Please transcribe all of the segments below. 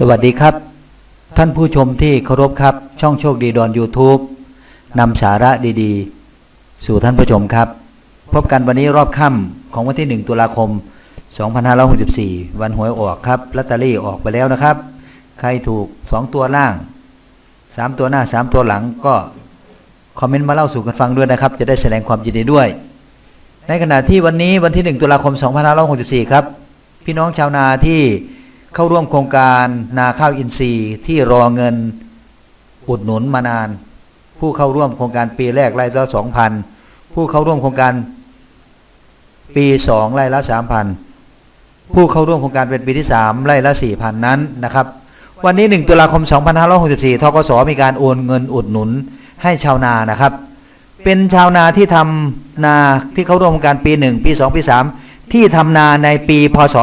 สวัสดีครับ ท่านผู้ชมที่เคารพครับ ช่องโชคดีดอน YouTube นำสาระดีๆ สู่ท่านผู้ชมครับ พบกันวันนี้รอบค่ำของวันที่ 1 ตุลาคม 2564 วันหวยออกครับลอตเตอรี่ออกไปแล้วนะครับ ใครถูก 2 ตัวล่าง 3 ตัวหน้า 3 ตัวหลังก็ คอมเมนต์มาเล่าสู่กันฟังด้วยนะครับ จะได้แสดงความยินดีด้วย ในขณะที่วันนี้วันที่ 1 ตุลาคม 2564 ครับ พี่น้องชาวนาที่ เข้าร่วมโครงการนาข้าวอินทรีย์ที่รอเงินอุดหนุนมานาน ผู้เข้าร่วมโครงการปีแรกไร่ละสองพันผู้เข้าร่วมโครงการปีสองไร่ละสามพันผู้เข้าร่วมโครงการเป็นปีที่สามไร่ละสี่พันนั้นนะครับ วันนี้1ตุลาคม 2564ทกสมีการโอนเงินอุดหนุนให้ชาวนานะครับ เป็นชาวนาที่ทำนาที่เข้าร่วมโครงการปี1ปี2ปี3ที่ทำนาในปีพศ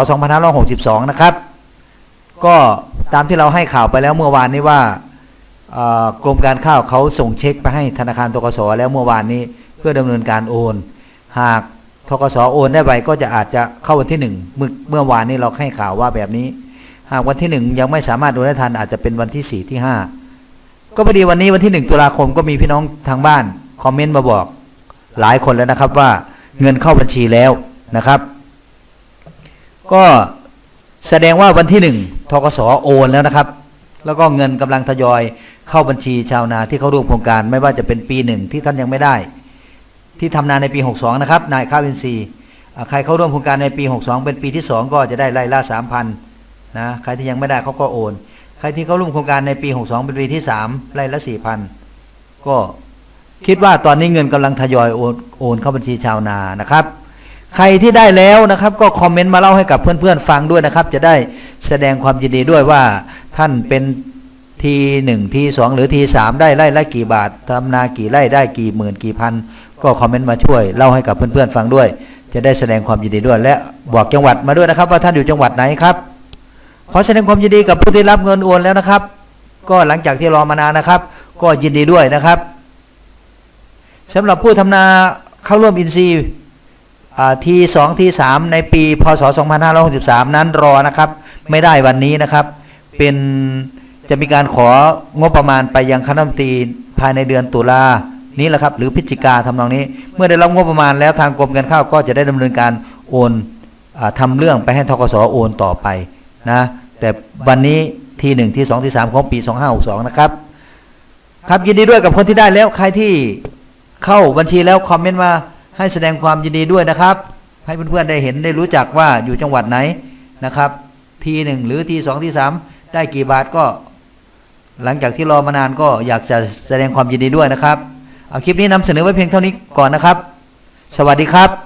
2562 นะครับ ก็ตามที่เราให้ข่าวไปแล้วเมื่อวานนี้ว่ากรมการข้าวเขาส่งเช็คไปให้ธนาคารทกสแล้วเมื่อวานนี้เพื่อดำเนินการโอน หากทกสโอนได้ไปก็จะอาจจะเข้าวันที่หนึ่งเมื่อเมื่อวานนี้เราให้ข่าวว่าแบบนี้ หากวันที่หนึ่งยังไม่สามารถโอนได้ทันอาจจะเป็นวันที่สี่ที่ห้าก็พอดีวันนี้วันที่หนึ่งตุลาคมก็มีพี่น้องทางบ้านคอมเมนต์มาบอกหลายคนแล้วนะครับว่าเงินเข้าบัญชีแล้วนะครับ ก็แสดงว่าวันที่หนึ่งทกสโอนแล้วนะครับ แล้วก็เงินกำลังทยอยเข้าบัญชีชาวนาที่เข้าร่วมโครงการไม่ว่าจะเป็นปีหนึ่งที่ท่านยังไม่ได้ ที่ทำนาในปี 62 นะครับนายข้าวอินทรีย์ใครเข้าร่วมโครงการในปี 62 เป็นปีที่ 2 ก็จะได้ไล่ละ3,000นะใครที่ยังไม่ได้เขาก็โอน ใครที่เข้าร่วมโครงการในปี 62 เป็นปีที่ 3ไล่ละ4,000ก็คิดว่าตอนนี้เงินกำลังทยอยโอนโอนเข้าบัญชีชาวนานะครับ ใครที่ได้แล้วนะครับ ก็คอมเมนต์มาเล่าให้กับเพื่อนๆฟังด้วยนะครับ จะได้แสดงความยินดีด้วยว่าท่านเป็นทีหนึ่งทีสองหรือทีสามได้ไร่ละกี่บาททำนากี่ไร่ได้กี่หมื่นกี่พัน ก็คอมเมนต์มาช่วยเล่าให้กับเพื่อนๆฟังด้วย จะได้แสดงความยินดีด้วย และบอกจังหวัดมาด้วยนะครับ ว่าท่านอยู่จังหวัดไหนครับขอแสดงความยินดีกับผู้ที่รับเงินโอนแล้วนะครับ ก็หลังจากที่รอมานานนะครับ ก็ยินดีด้วยนะครับสำหรับผู้ทำนาเข้าร่วมอินซีย์ ทีสองทีสามในปีพศ 2563 นั้นรอนะครับ ไม่ได้วันนี้นะครับ เป็นจะมีการของบประมาณไปยังคณะมนตรีภายในเดือนตุลานี้แหละครับ หรือพฤศจิกาทำนองนี้ เมื่อได้รับงบประมาณแล้วทางกรมการข้าวก็จะได้ดำเนินการโอนอาทำเรื่องไปให้ทกสโอนต่อไปนะแต่วันนี้ทีหนึ่งที่สองที่สามของปี 2562 นะครับ ครับยินดีด้วยกับคนที่ได้แล้วใครที่เข้าบัญชีแล้วคอมเมนต์มา ให้แสดงความยินดีด้วยนะครับ ให้เพื่อนๆได้เห็นได้รู้จักว่าอยู่จังหวัดไหนนะครับ ทีหนึ่งหรือทีสองทีสามได้กี่บาทก็ หลังจากที่รอมานานก็อยากจะแสดงความยินดีด้วยนะครับ เอาคลิปนี้นำเสนอไว้เพียงเท่านี้ก่อนนะครับ สวัสดีครับ